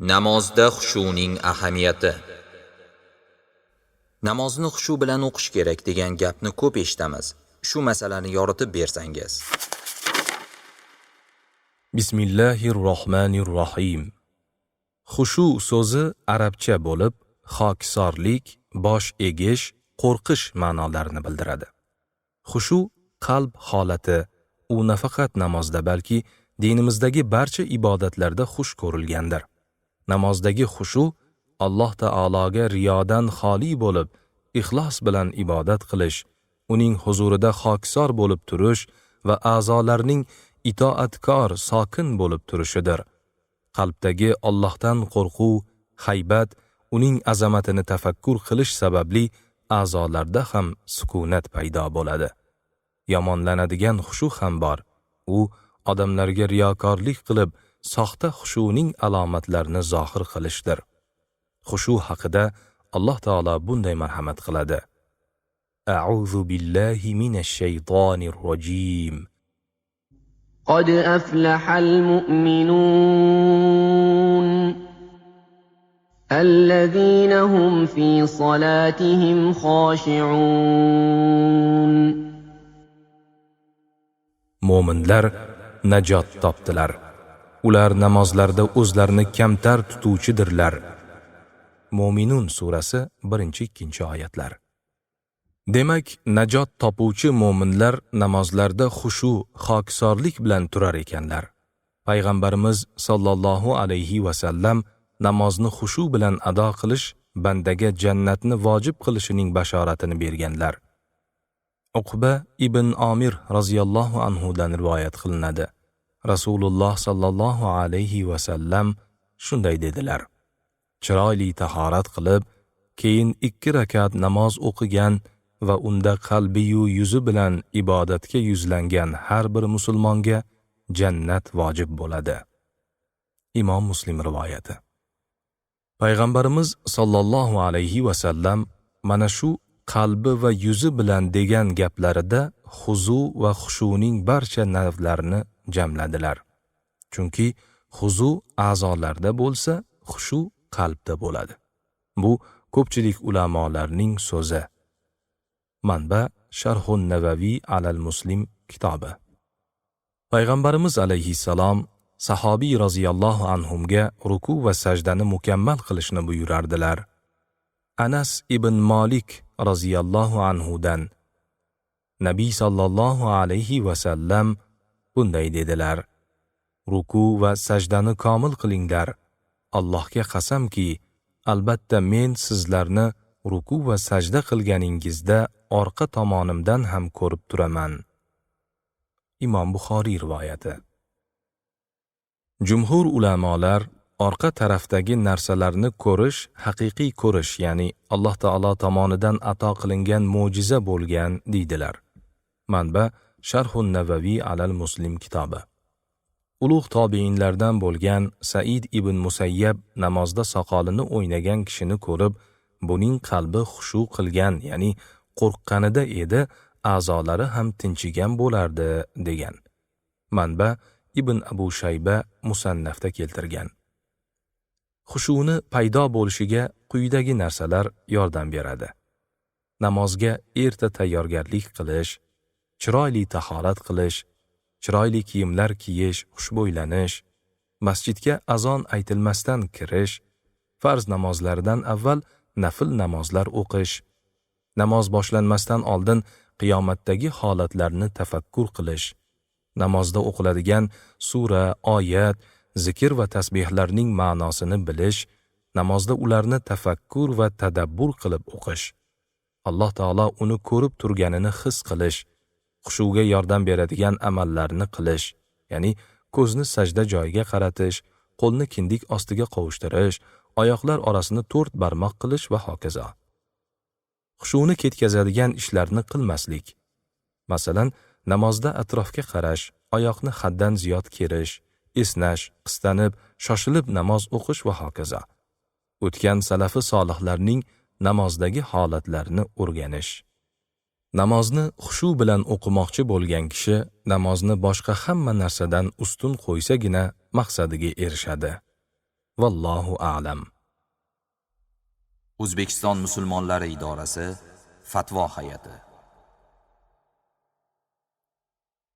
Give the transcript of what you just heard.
Namozda xushuning ahamiyati Namozni xushu bilan o'qish kerak degan gapni ko'p eshitamiz. Shu masalani yoritib bersangiz. Bismillahirrohmanirrohim. Xushu so'zi arabcha bo'lib, xokisorlik, bosh egish, qo'rqish ma'nolarini bildiradi. Xushu qalb holati, u nafaqat namozda, balki dinimizdagi barcha ibodatlarda xush ko'rilgandir. Namozdagi xushu Alloh taologa riyodan xoli bo'lib, ixlos bilan ibodat qilish, uning huzurida xokisor bo'lib turish va a'zolarning itoatkor, sokin bo'lib turishidir. Qalbdagi Allohdan qo'rquv, haybat, uning azamatini tafakkur qilish sababli a'zolarda ham sukunat paydo bo'ladi. Yomonlanadigan xushu ham bor. U odamlarga riyokorlik qilib, soxta xushuning alomatlarini zohir qilishdir. Xushu haqida Alloh taolo bunday marhamat qiladi. A'udhu billahi minash shaytonir rojim. قد أفلح المؤمنون الذين هم في صلاتهم خاشعون Mo'minlar najot topdilar. Ular namozlarda o'zlarini kamtar tutuvchidirlar. Mo'minun surasi 1-2 oyatlar. Demak, najot topuvchi mo'minlar namozlarda xushu, xokisorlik bilan turar ekanlar. Payg'ambarimiz sollallohu alayhi va sallam namozni xushu bilan ado qilish bandaga jannatni vojib qilishining bashoratini berganlar. Uqba ibn Omir roziyallohu anhu dan rivoyat qilinadi. Rasululloh sallallohu alayhi va sallam shunday dedilar: Chiroyli tahorat qilib, keyin ikki rakat namoz o'qigan va unda qalbiyu yuzi bilan ibodatga yuzlangan har bir musulmonga jannat vojib bo'ladi. Imom Muslim rivoyati. Payg'ambarimiz sollallohu alayhi va sallam mana shu qalbi va yuzi bilan degan gaplarida huzu va xushuning barcha navlarini jamladilar. Chunki huzu a'zolarda bo'lsa, xushu qalbda bo'ladi. Bu ko'pchilik ulamolarning so'zi. Manba Sharhun Navaviy alal Muslim kitobi. Payg'ambarimiz alayhissalom sahobiy roziyallohu anhumga ruku va sajdani mukammal qilishni buyurardilar. Anas ibn molik roziyallohu anhudan Nabiy sallallohu alayhi va sallam bunday dedilar: Ruku va sajdani komil qilinglar. Allohga qasamki, albatta men sizlarni ruku va sajda qilganingizda orqa tomonimdan ham ko'rib turaman. Imom Buxoriy rivoyati. Jumhur ulamolar orqa tarafdagi narsalarni ko'rish haqiqiy ko'rish, ya'ni Alloh taolo tomonidan ato qilingan mo'jiza bo'lgan deydilar. Manba Sharhun Navaviy alal Muslim kitobi. Ulug' tobiinlardan bo'lgan Said ibn Musayyab namozda soqolini o'ynagan kishini ko'rib, buning qalbi xushu qilgan, ya'ni qo'rqqanida edi, a'zolari ham tinchigan bo'lardi degan. Manba Ibn Abu Shayba musannafda keltirgan. Xushuni paydo bo'lishiga quyidagi narsalar yordam beradi. Namozga erta tayyorgarlik qilish, chiroyli tahorat qilish, chiroyli kiyimlar kiyish, xushbo'ylanish, masjidga azon aytilmasdan kirish, farz namozlaridan avval nafil namozlar o'qish, namoz boshlanmasdan oldin qiyomatdagi holatlarni tafakkur qilish, namozda o'qiladigan sura, oyat, zikr va tasbihlarning ma'nosini bilish, namozda ularni tafakkur va tadabbur qilib o'qish, Alloh taolo uni ko'rib turganini his qilish, xushuvga yordam beradigan amallarni qilish, ya'ni ko'zni sajda joyiga qaratish, qo'lni kindik ostiga qovushtirish, oyoqlar orasini to'rt barmoq qilish va hokazo. xushuvni ketkazadigan ishlarni qilmaslik. Masalan, namozda atrofga qarash, oyoqni haddan ziyod kerish, esnash, qistanib, shoshilib namoz o'qish va hokazo. O'tgan salafi solihlarning namozdagi holatlarini o'rganish. Namozni xushu bilan o'qimoqchi bo'lgan kishi namozni boshqa hamma narsadan ustun qo'ysagina maqsadiga erishadi. vallohu a'lam O'zbekiston musulmonlari idorasi Fatvo hay'ati